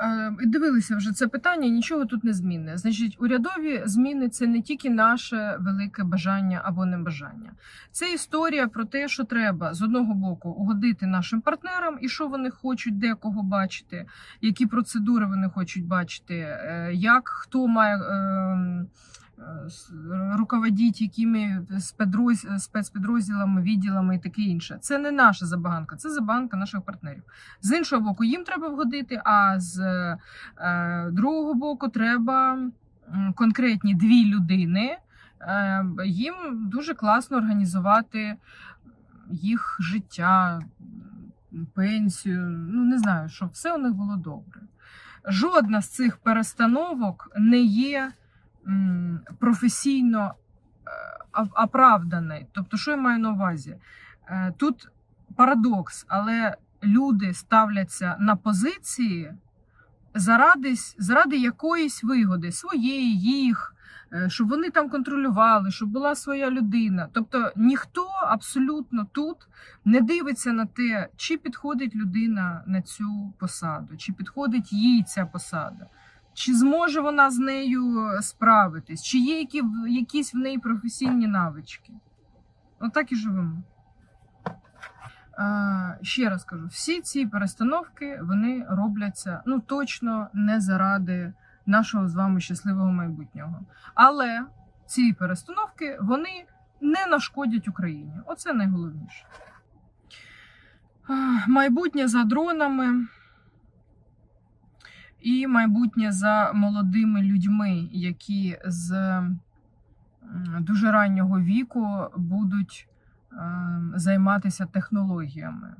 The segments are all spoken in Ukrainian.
Е, Дивилися вже це питання, нічого тут не змінне. Значить, урядові зміни це не тільки наше велике бажання або небажання. Це історія про те, що треба з одного боку угодити нашим партнерам і що вони хочуть, де кого бачити, які процедури вони хочуть бачити, е, як хто має. е, руководіть якими спецпідрозділами, відділами і таке інше. Це не наша забаганка, це забаганка наших партнерів. З іншого боку, їм треба вгодити, а з е, другого боку, треба конкретні дві людини. Е, їм дуже класно організувати їх життя, пенсію. Ну, не знаю, щоб все у них було добре. Жодна з цих перестановок не є професійно е, оправданою. Тобто, що я маю на увазі? Е, Тут парадокс, але люди ставляться на позиції заради, заради якоїсь вигоди, своєї, їх, е, щоб вони там контролювали, щоб була своя людина. Тобто ніхто абсолютно тут не дивиться на те, чи підходить людина на цю посаду, чи підходить їй ця посада. Чи зможе вона з нею справитись, чи є які, якісь в неї професійні навички? Отак і живемо. Е, ще раз кажу: всі ці перестановки вони робляться ну точно не заради нашого з вами щасливого майбутнього. Але ці перестановки вони не нашкодять Україні. Оце найголовніше. Е, Майбутнє за дронами і майбутнє за молодими людьми, які з дуже раннього віку будуть е, займатися технологіями.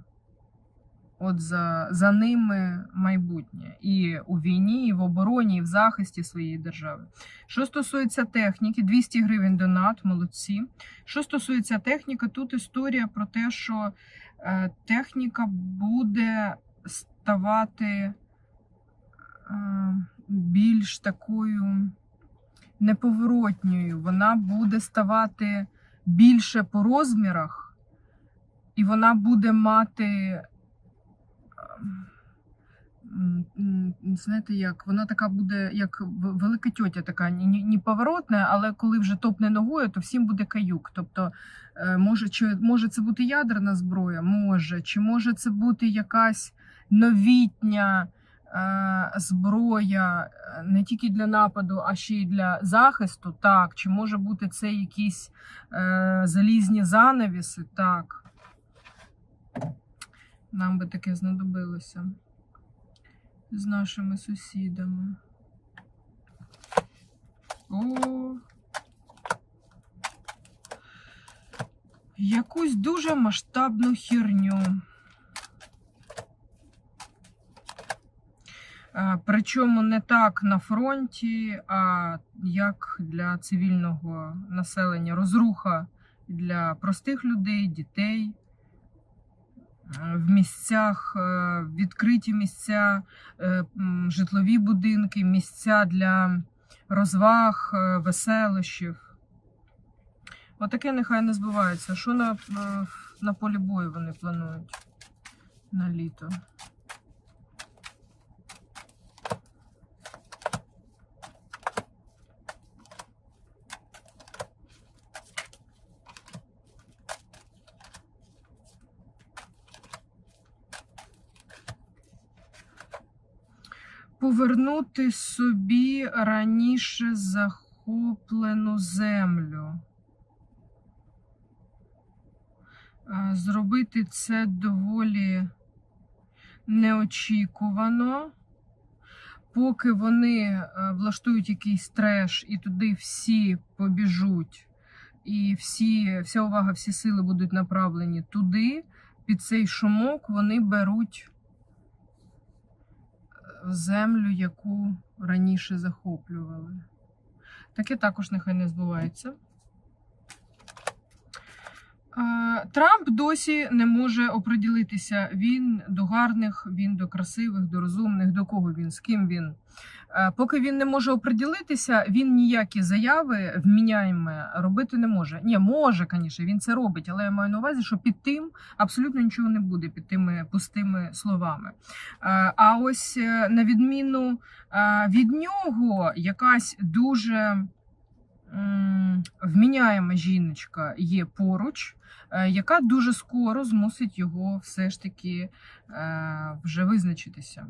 От за, за ними майбутнє і у війні, і в обороні, і в захисті своєї держави. Що стосується техніки, 200 гривень донат, молодці. Що стосується техніки, тут історія про те, що е, техніка буде ставати більш такою неповоротньою. Вона буде ставати більше по розмірах, і вона буде мати. ем, Знаєте, як вона така буде, як велика тьотя, така ні- поворотна, але коли вже топне ногою, то всім буде каюк. Тобто, е, може, чи може це бути ядерна зброя? Може, чи може це бути якась новітня е, зброя е, не тільки для нападу, а ще й для захисту? Так, чи може бути це якісь е, залізні занавіси? Так. Нам би таке знадобилося з нашими сусідами. О. Якусь дуже масштабну херню. Причому не так на фронті, а як для цивільного населення. Розруха для простих людей, дітей. Е, В місцях е, відкриті місця, е, житлові будинки, місця для розваг, е, веселощів. Отаке нехай не збувається. Що на, е, на полі бою вони планують на літо? Повернути собі раніше захоплену землю. Зробити це доволі неочікувано. Поки вони влаштують якийсь треш і туди всі побіжуть, і всі, вся увага, всі сили будуть направлені туди, під цей шумок вони беруть е, землю, яку раніше захоплювали. Таке також нехай не збувається. Е, Трамп досі не може оприділитися. Він до гарних, він до красивих, до розумних, до кого він, з ким він. Е, Поки він не може оприділитися, він ніякі заяви вміняємо робити не може. Ні, може, звісно, він це робить, але я маю на увазі, що під тим абсолютно нічого не буде під тими пустими словами. Е, А ось на відміну від нього, якась дуже вміняєма жіночка є поруч, е, яка дуже скоро змусить його все ж таки е, вже визначитися,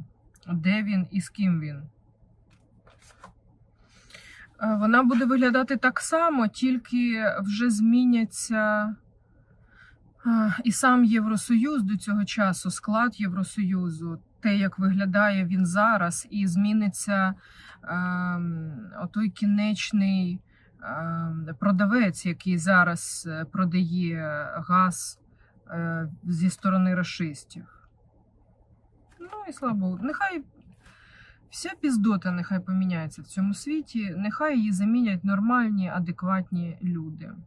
де він і з ким він. Е, Вона буде виглядати так само, тільки вже зміняться е, і сам Євросоюз до цього часу, склад Євросоюзу, те, як виглядає він зараз, і зміниться ем, отой кінечний продавець, який зараз е, продає газ е, зі сторони расистів. Ну і слава Богу, нехай вся піздота нехай поміняється в цьому світі, нехай її замінять нормальні, адекватні люди.